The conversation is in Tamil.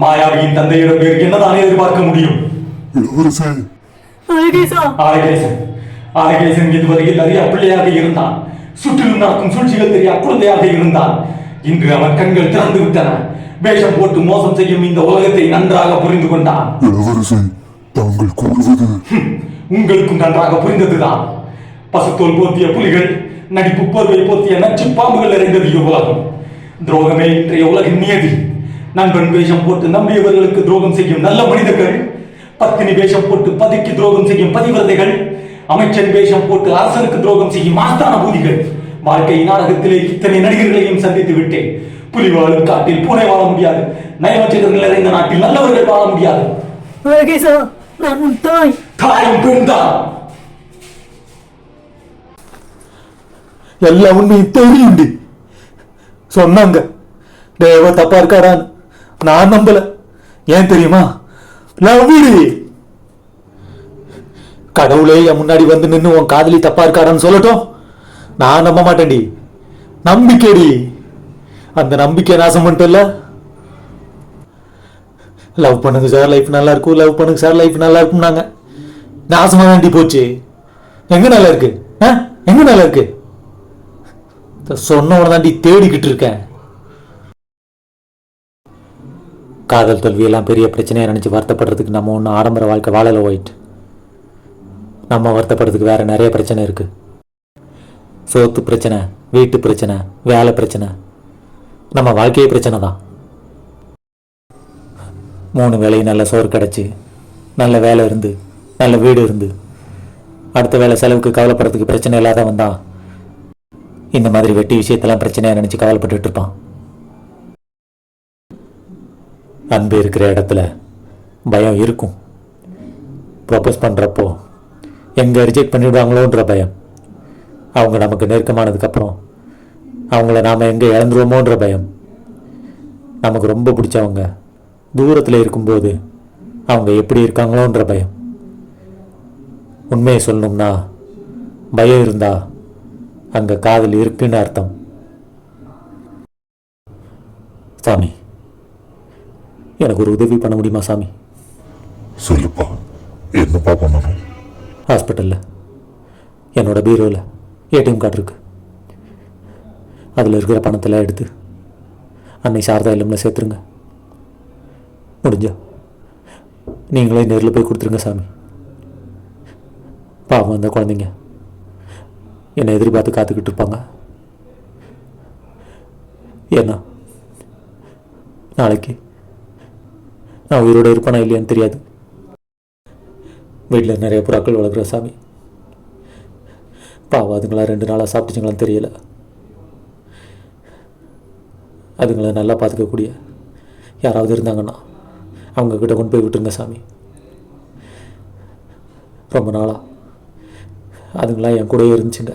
மாயாவியின் தந்தையிடம் வேறு என்னதான் எதிர்பார்க்க முடியும்? இளவரசே அழகேசா ஆலகேசன். ஆலகேசன் இதுவரையில் அறியா பிள்ளையாக இருந்தான். சுற்றிலும் நடக்கும் சூழ்ச்சிகள் தெரியா குழந்தையாக இருந்தான். இன்று அவன் கண்கள் திறந்து விட்டன. வேஷம் போட்டு மோசம் செய்யும் இந்த உலகத்தை நன்றாக புரிந்து கொண்டான். இளவரசே தாங்கள் கூறுவது? உங்களுக்கும் நன்றாக புரிந்ததுதான். பசுத்தோல் போர்த்திய புலிகள் நடிப்பு போர்வை போர்த்திய நச்சு பாம்புகள் நிறைந்தது உலகம் துரோகமே இன்றைய உலகின் நியதி. நண்பன் வேஷம் போட்டு நம்பியவர்களுக்கு துரோகம் செய்யும் நல்ல மனிதர்கள். பத்தினி வேஷம் போட்டு பதிக்கு துரோகம் செய்யும் பதிவிரதைகள். அமைச்சன் வேஷம் போட்டு அரசனுக்கு துரோகம் செய்யும் ஆஸ்தான பூதிகள். வாழ்க்கை நாடகத்திலே இத்தனை நடிகர்களையும் சந்தித்து விட்டேன். புலி வாழும் காட்டில் பூனை வாழ முடியாது. நயவஞ்சகர்கள் நிறைந்த நாட்டில் நல்லவர்கள் வாழ முடியாது. தாய். தாயும் பெண்தான் எல்லா உண்மையும் தெரியுண்டி சொன்னாங்க. தேவ தப்பா இருக்காடான்னு. நான் நம்பல. ஏன் தெரியுமா? லவ்விடி கடவுளே என் முன்னாடி வந்து நின்று உன் காதலி தப்பா இருக்காரான்னு சொல்லட்டும். நான் நம்ப மாட்டேன்டி. நம்பிக்கைடி. அந்த நம்பிக்கை நாசம் பண்ணிட்டல லவ் பண்ணுங்க சார் லைஃப் நல்லா இருக்கும். லவ் பண்ணுங்க சார் லைஃப் நல்லா இருக்கும்னாங்க. நாசமா வேண்டி போச்சு. எங்க நல்லா இருக்கு? எங்க நல்லா இருக்கு? சொன்னவன தாண்டி தேடிக்கிட்டு இருக்கேன். காதல் தோல்வியெல்லாம் பெரிய பிரச்சனையாக நினச்சி வருத்தப்படுறதுக்கு நம்ம ஒன்றும் ஆடம்பர வாழ்க்கை வாழலை ஒயிட் நம்ம வருத்தப்படுறதுக்கு வேறு நிறைய பிரச்சனை இருக்குது சோத்து பிரச்சனை வீட்டு பிரச்சனை வேலை பிரச்சனை. நம்ம வாழ்க்கையே பிரச்சனை தான். மூணு வேலையும் நல்ல சோறு கிடச்சி நல்ல வேலை இருந்து நல்ல வீடு இருந்து. அடுத்த வேலை செலவுக்கு கவலைப்படுறதுக்கு பிரச்சனை இல்லாத வந்தான் இந்த மாதிரி வெட்டி விஷயத்தெல்லாம் பிரச்சனையாக நினச்சி கவலைப்பட்டுட்டு இருப்பான். அன்பு இருக்கிற இடத்துல பயம் இருக்கும். ப்ரொபோஸ் பண்ணுறப்போ எங்கே ரிஜெக்ட் பண்ணிவிடுவாங்களோன்ற பயம். அவங்க நமக்கு நெருக்கமானதுக்கப்புறம் அவங்கள நாம் எங்கே இழந்துருவோமோன்ற பயம். நமக்கு ரொம்ப பிடிச்சவங்க தூரத்தில் இருக்கும்போது அவங்க எப்படி இருக்காங்களோன்ற பயம். உண்மையை சொல்லணும்னா பயம் இருந்தா அங்கே காதல் இருக்குன்னு அர்த்தம். சாமி. எனக்கு ஒரு உதவி பண்ண முடியுமா சாமி? சொல்லுப்பா. என்னப்பா பண்ணணும்? ஹாஸ்பிட்டலில். என்னோட பீரோவில் ஏடிஎம் கார்டு இருக்கு. அதில் இருக்கிற பணத்தெல்லாம் எடுத்து அன்னை சாரதா இல்லம்ல சேர்த்துருங்க. முடிஞ்சா. நீங்களே நேரில் போய் கொடுத்துருங்க சாமி. பாவம் அந்த குழந்தைங்க. என்னை எதிர்பார்த்து காத்துக்கிட்டு இருப்பாங்க. ஏன்னா நாளைக்கு நான் உயிரோட இருப்பேனா இல்லையான்னு தெரியாது. வீட்டில் நிறைய புறாக்கள் வளர்க்குற சாமி. பாவம் அதுங்களா ரெண்டு நாளாக சாப்பிட்டுச்சுங்களான்னு தெரியல. அதுங்களை நல்லா பார்த்துக்கக்கூடிய யாராவது இருந்தாங்கன்னா அவங்க கிட்ட கொண்டு போய் விட்டுருங்க சாமி. ரொம்ப நாளாக அதுங்களாம் என் கூடயே இருந்துச்சுங்க.